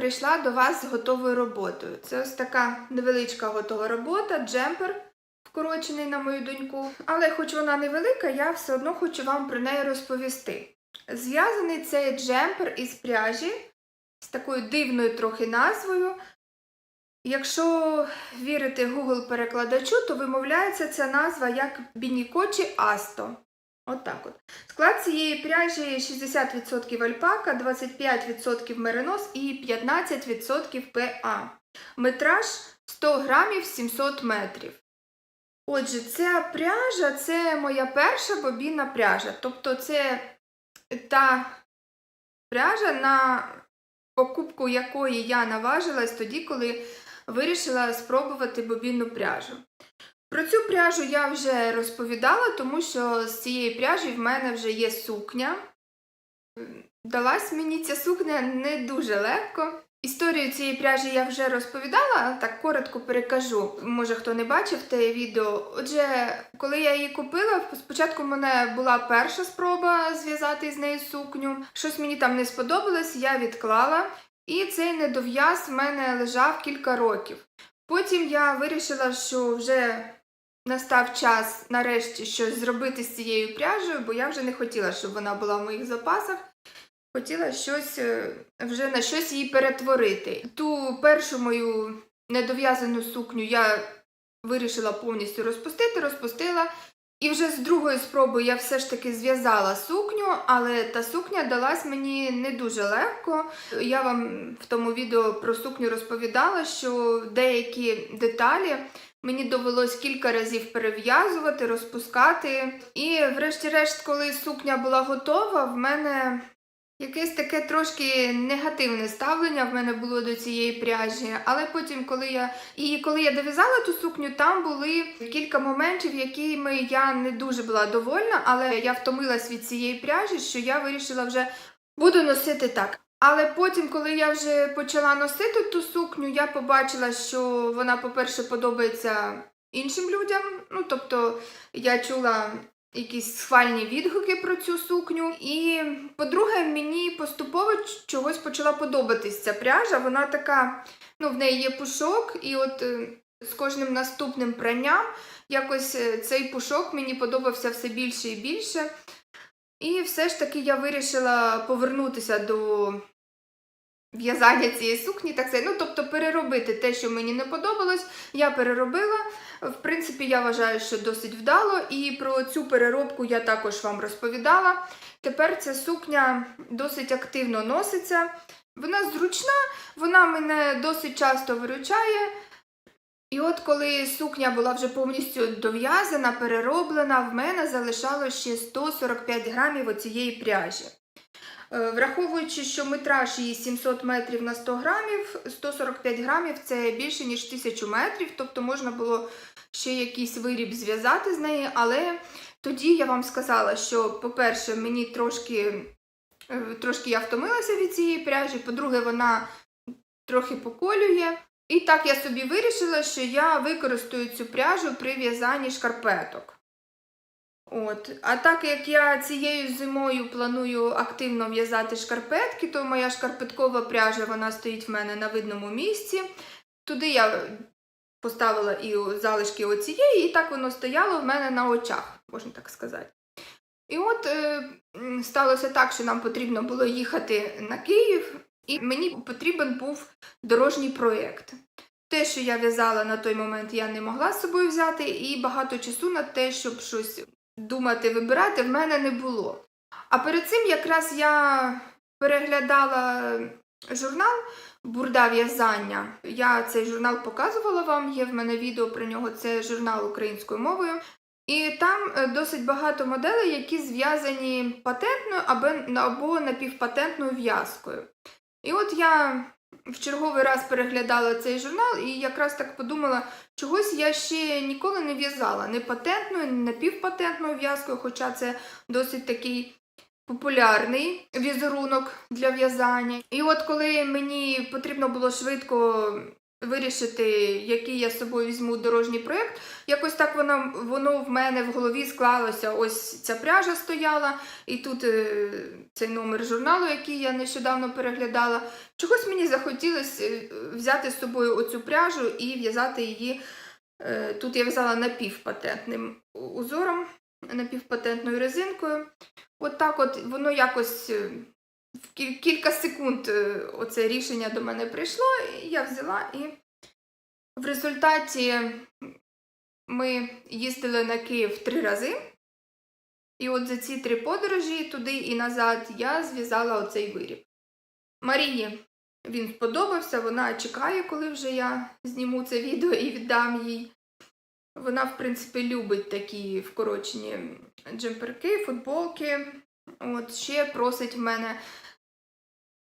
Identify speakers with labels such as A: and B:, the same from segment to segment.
A: прийшла до вас з готовою роботою. Це ось така невеличка готова робота, джемпер, вкорочений на мою доньку. Але хоч вона невелика, я все одно хочу вам про неї розповісти. Зв'язаний цей джемпер із пряжі з такою дивною трохи назвою. Якщо вірити Google перекладачу, то вимовляється ця назва як Бінікочі Асто. Отак от. Склад цієї пряжі 60% альпака, 25% меринос і 15% ПА. Метраж 100 грамів 700 метрів. Отже, ця пряжа це моя перша бобінна пряжа. Тобто це та пряжа, на покупку якої я наважилась тоді, коли вирішила спробувати бобінну пряжу. Про цю пряжу я вже розповідала, тому що з цієї пряжі в мене вже є сукня. Далась мені ця сукня не дуже легко. Історію цієї пряжі я вже розповідала, так коротко перекажу. Може хто не бачив те відео. Отже, коли я її купила, спочатку в мене була перша спроба зв'язати з нею сукню. Щось мені там не сподобалось, я відклала, і цей недов'яз в мене лежав кілька років. Потім я вирішила, що вже настав час нарешті щось зробити з цією пряжею, бо я вже не хотіла, щоб вона була в моїх запасах. Хотіла щось е, вже на щось її перетворити. Ту першу мою недов'язану сукню я вирішила повністю розпустити, розпустила. І вже з другої спроби я все ж таки зв'язала сукню, але та сукня далась мені не дуже легко. Я вам в тому відео про сукню розповідала, що деякі деталі мені довелось кілька разів перев'язувати, розпускати. І, врешті-решт, коли сукня була готова, в мене Якесь таке трошки негативне ставлення в мене було до цієї пряжі, але потім, коли я і коли я дов'язала ту сукню, там були кілька моментів, якими я не дуже була довольна, але я втомилась від цієї пряжі, що я вирішила вже буду носити так. Але потім, коли я вже почала носити ту сукню, я побачила, що вона, по-перше, подобається іншим людям. Ну, тобто, я чула якісь схвальні відгуки про цю сукню. І, по-друге, мені поступово чогось почала подобатись ця пряжа. Вона така, ну, в неї є пушок, і от е, з кожним наступним пранням якось е, цей пушок мені подобався все більше і більше. І все ж таки я вирішила повернутися до в'язання цієї сукні, так сказати. Ну, тобто переробити те, що мені не подобалось, я переробила. В принципі, я вважаю, що досить вдало, і про цю переробку я також вам розповідала. Тепер ця сукня досить активно носиться. Вона зручна, вона мене досить часто виручає. І от коли сукня була вже повністю дов'язана, перероблена, в мене залишалося ще 145 грамів оцієї пряжі. Е, Враховуючи, що метраж її 700 метрів на 100 грамів, 145 грамів це більше, ніж 1000 метрів, тобто можна було ще якийсь виріб зв'язати з неї, але тоді я вам сказала, що, по-перше, мені трошки, е, трошки я втомилася від цієї пряжі, по-друге, вона трохи поколює. І так я собі вирішила, що я використаю цю пряжу при в'язанні шкарпеток. От. А так як я цією зимою планую активно в'язати шкарпетки, то моя шкарпеткова пряжа вона стоїть в мене на видному місці. Туди я поставила і залишки оцієї, і так воно стояло в мене на очах, можна так сказати. І от е, сталося так, що нам потрібно було їхати на Київ, і мені потрібен був дорожній проєкт. Те, що я в'язала на той момент, я не могла з собою взяти, і багато часу на те, щоб щось думати, вибирати, в мене не було. А перед цим якраз я переглядала журнал Бурда в'язання. Я цей журнал показувала вам, є в мене відео про нього, це журнал українською мовою. І там е, досить багато моделей, які зв'язані патентною або, або напівпатентною в'язкою. І от я в черговий раз переглядала цей журнал і якраз так подумала, чогось я ще ніколи не в'язала не патентною, не напівпатентною в'язкою, хоча це досить такий популярний візерунок для в'язання. І от коли мені потрібно було швидко вирішити, який я з собою візьму дорожній проєкт. Якось так воно, воно в мене в голові склалося. Ось ця пряжа стояла, і тут е, цей номер журналу, який я нещодавно переглядала. Чогось мені захотілося е, взяти з собою оцю пряжу і в'язати її. е, Тут я в'язала напівпатентним узором, напівпатентною резинкою. От так от воно якось в кілька секунд е, оце рішення до мене прийшло, і я взяла і в результаті ми їздили на Київ три рази. І от за ці три подорожі туди і назад я зв'язала оцей виріб. Марії він сподобався, вона чекає, коли вже я зніму це відео і віддам їй. Вона, в принципі, любить такі вкорочені джемперки, футболки. От ще просить в мене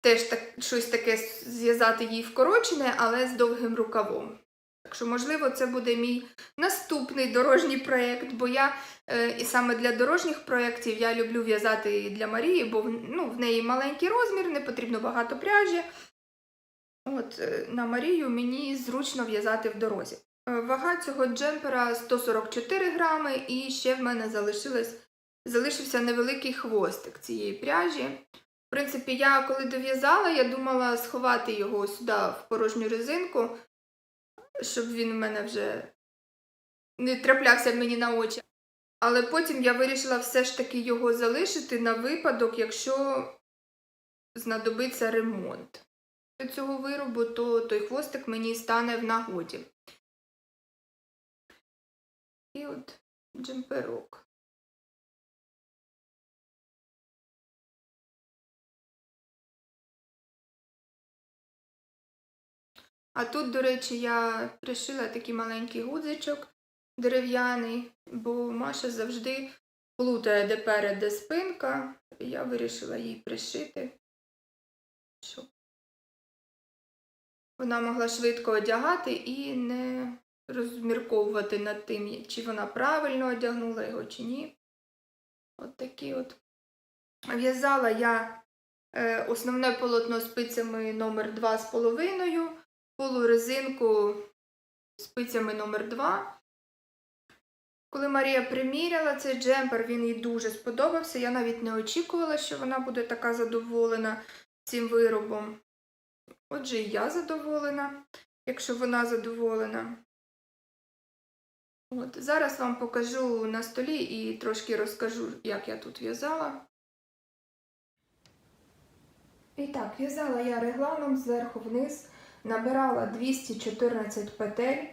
A: теж так, щось таке зв'язати їй вкорочене, але з довгим рукавом. Так що, можливо, це буде мій наступний дорожній проєкт, бо я е, і саме для дорожніх проєктів я люблю в'язати і для Марії, бо ну, в неї маленький розмір, не потрібно багато пряжі. От е, на Марію мені зручно в'язати в дорозі. Е, Вага цього джемпера 144 грами, і ще в мене залишилось, залишився невеликий хвостик цієї пряжі. В принципі, я коли дов'язала, я думала сховати його сюди в порожню резинку, щоб він в мене вже не траплявся мені на очі. Але потім я вирішила все ж таки його залишити на випадок, якщо знадобиться ремонт цього виробу, то той хвостик мені стане в нагоді. І от джемперок. А тут, до речі, я пришила такий маленький гудзичок дерев'яний, бо Маша завжди плутає, де перед, де спинка. Я вирішила їй пришити, щоб вона могла швидко одягати і не розмірковувати над тим, чи вона правильно одягнула його, чи ні. От такі от. В'язала я е, основне полотно спицями номер 2,5, полурезинку спицями номер 2. Коли Марія приміряла цей джемпер, він їй дуже сподобався. Я навіть не очікувала, що вона буде така задоволена цим виробом. Отже, і я задоволена, якщо вона задоволена. От, зараз вам покажу на столі і трошки розкажу, як я тут в'язала. І так, в'язала я регланом зверху вниз, набирала 214 петель,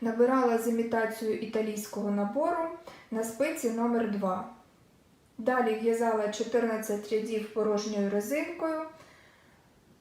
A: набирала з імітацією італійського набору на спиці номер 2 Далі в'язала 14 рядів порожньою резинкою.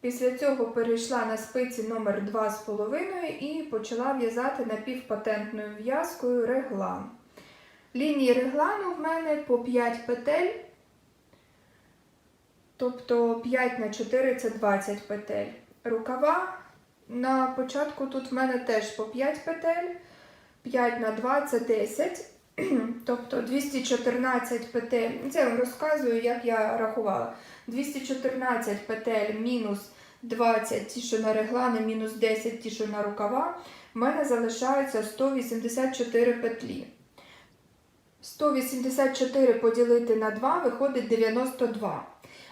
A: Після цього перейшла на спиці номер 2,5 і почала в'язати напівпатентною в'язкою реглан. Лінії реглану в мене по 5 петель, тобто 5 на 4 це 20 петель. Рукава на початку тут в мене теж по 5 петель, 5 на 2 це 10. Тобто 214 петель, це я вам розказую, як я рахувала. 214 петель мінус 20 ті, що на реглани, мінус 10 ті, що на рукава, в мене залишаються 184 петлі. 184 поділити на 2 виходить 92.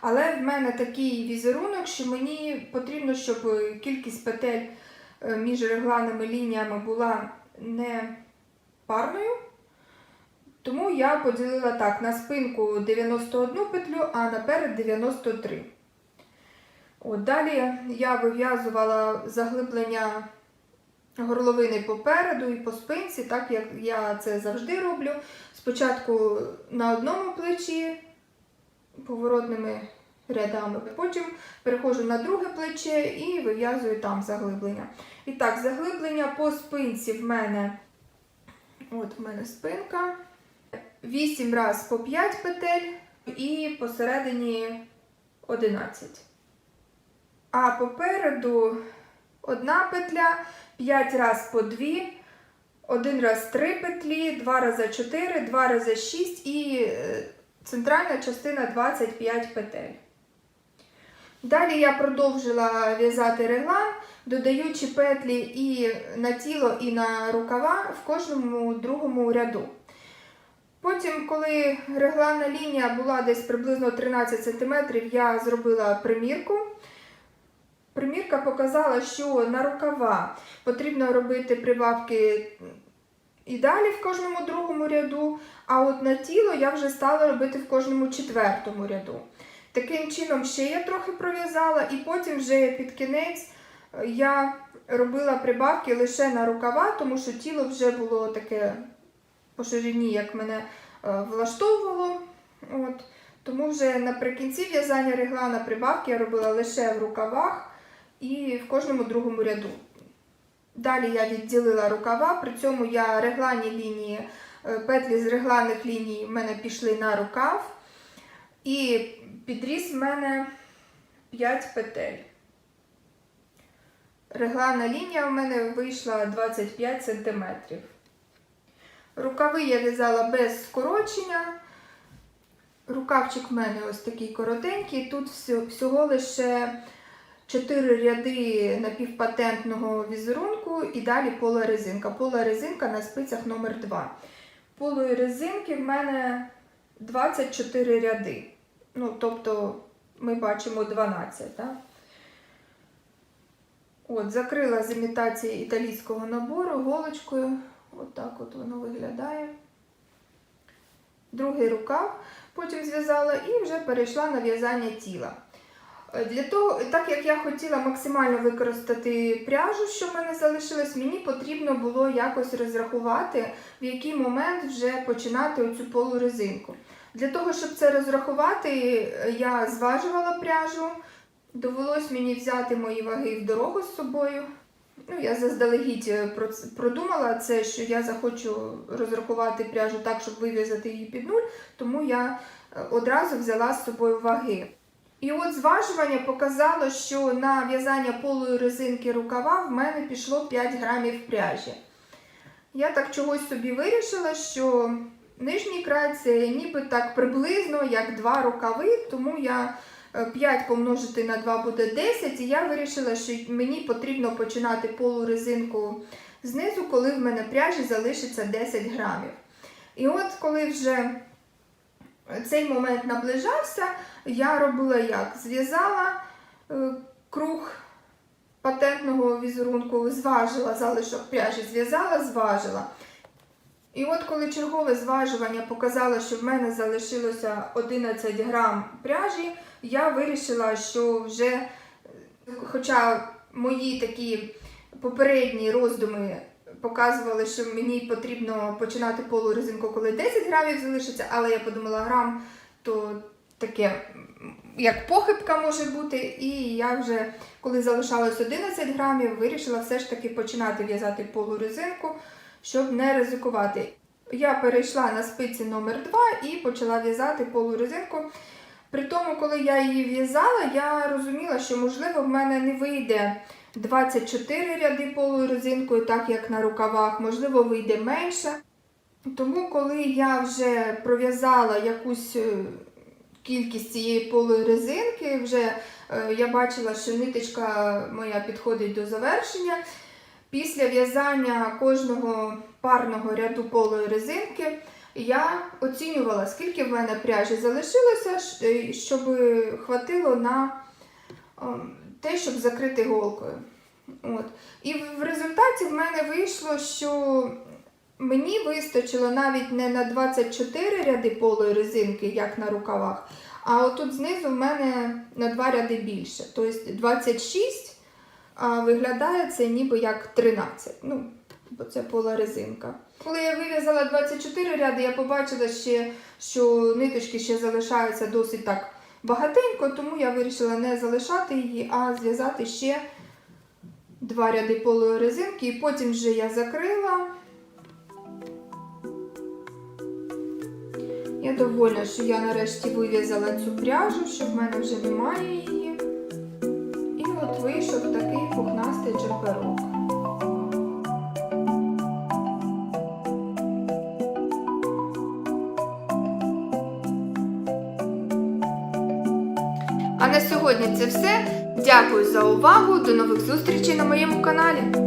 A: Але в мене такий візерунок, що мені потрібно, щоб кількість петель е, між регланними лініями була не парною. Тому я поділила так, на спинку 91 петлю, а наперед 93. От, далі я вив'язувала заглиблення горловини попереду і по спинці, так як я це завжди роблю. Спочатку на одному плечі поворотними рядами, потім переходжу на друге плече і вив'язую там заглиблення. І так, заглиблення по спинці в мене, от в мене спинка. 8 раз по 5 петель і посередині 11. А попереду одна петля, 5 раз по 2, 1 раз 3 петлі, 2 рази 4, 2 рази 6 і е, центральна частина 25 петель. Далі я продовжила в'язати реглан, додаючи петлі і на тіло, і на рукава в кожному другому ряду. Потім, коли регланна лінія була десь приблизно 13 см, я зробила примірку. Примірка показала, що на рукава потрібно робити прибавки і далі в кожному другому ряду, а от на тіло я вже стала робити в кожному четвертому ряду. Таким чином, ще я трохи пров'язала, і потім вже під кінець е, я робила прибавки лише на рукава, тому що тіло вже було таке по ширині, як мене е, влаштовувало. От. Тому вже наприкінці в'язання реглана прибавки я робила лише в рукавах і в кожному другому ряду. Далі я відділила рукава, при цьому я регланні лінії, е, петлі з регланних ліній в мене пішли на рукав. І підріс в мене 5 петель. Регланна лінія в мене вийшла 25 см. Рукави я в'язала без скорочення. Рукавчик в мене ось такий коротенький. Тут всього лише 4 ряди напівпатентного візерунку і далі полурезинка. Полурезинка на спицях номер 2 Полої резинки в мене 24 ряди. Ну, тобто ми бачимо 12. Так? От, закрила з імітації італійського набору голочкою. От так от воно виглядає. Другий рукав потім зв'язала і вже перейшла на в'язання тіла. Е, Для того, так як я хотіла максимально використати пряжу, що в мене залишилось, мені потрібно було якось розрахувати, в який момент вже починати оцю полурезинку. Для того, щоб це розрахувати, я зважувала пряжу. Довелось мені взяти мої ваги в дорогу з собою. Ну, я заздалегідь е, продумала це, що я захочу розрахувати пряжу так, щоб вив'язати її під нуль, тому я е, одразу взяла з собою ваги. І от зважування показало, що на в'язання полої резинки рукава в мене пішло 5 грамів пряжі. Я так чогось собі вирішила, що нижній край це ніби так приблизно як два рукави, тому я е, 5 помножити на 2 буде 10, і я вирішила, що мені потрібно починати полурезинку знизу, коли в мене пряжі залишиться 10 грамів. І от коли вже цей момент наближався, я робила як? Зв'язала е, круг патентного візерунку, зважила залишок пряжі, зв'язала, зважила. І от коли чергове зважування показало, що в мене залишилося 11 грам пряжі, я вирішила, що вже, е, хоча мої такі попередні роздуми показували, що мені потрібно починати полурезинку, коли 10 грамів залишиться, але я подумала, грам то таке, як похибка може бути. І я вже, коли залишалось 11 грамів, вирішила все ж таки починати в'язати полурезинку, щоб не ризикувати. Я перейшла на спиці номер 2 і почала в'язати полурезинку. При тому, коли я її в'язала, я розуміла, що можливо в мене не вийде 24 ряди полою резинкою, так як на рукавах, можливо, вийде менше. Тому, коли я вже пров'язала якусь е, кількість цієї полої резинки, вже е, я бачила, що ниточка моя підходить до завершення. Після в'язання кожного парного ряду полої резинки я оцінювала, скільки в мене пряжі залишилося, е, щоб хватило на ем, те, щоб закрити голкою. От. І в результаті в мене вийшло, що мені вистачило навіть не на 24 ряди полої резинки, як на рукавах, а отут знизу в мене на 2 ряди більше. Тобто 26, а виглядає це ніби як 13. Ну, бо це пола резинка. Коли я вив'язала 24 ряди, я побачила ще, що ниточки ще залишаються досить так багатенько, тому я вирішила не залишати її, а зв'язати ще два ряди полої резинки, і потім вже я закрила. Я довольна, що я нарешті вив'язала цю пряжу, що в мене вже немає її. І от вийшов такий пухнастий джемперок. А на сьогодні це все. Дякую за увагу! До нових зустрічей на моєму каналі!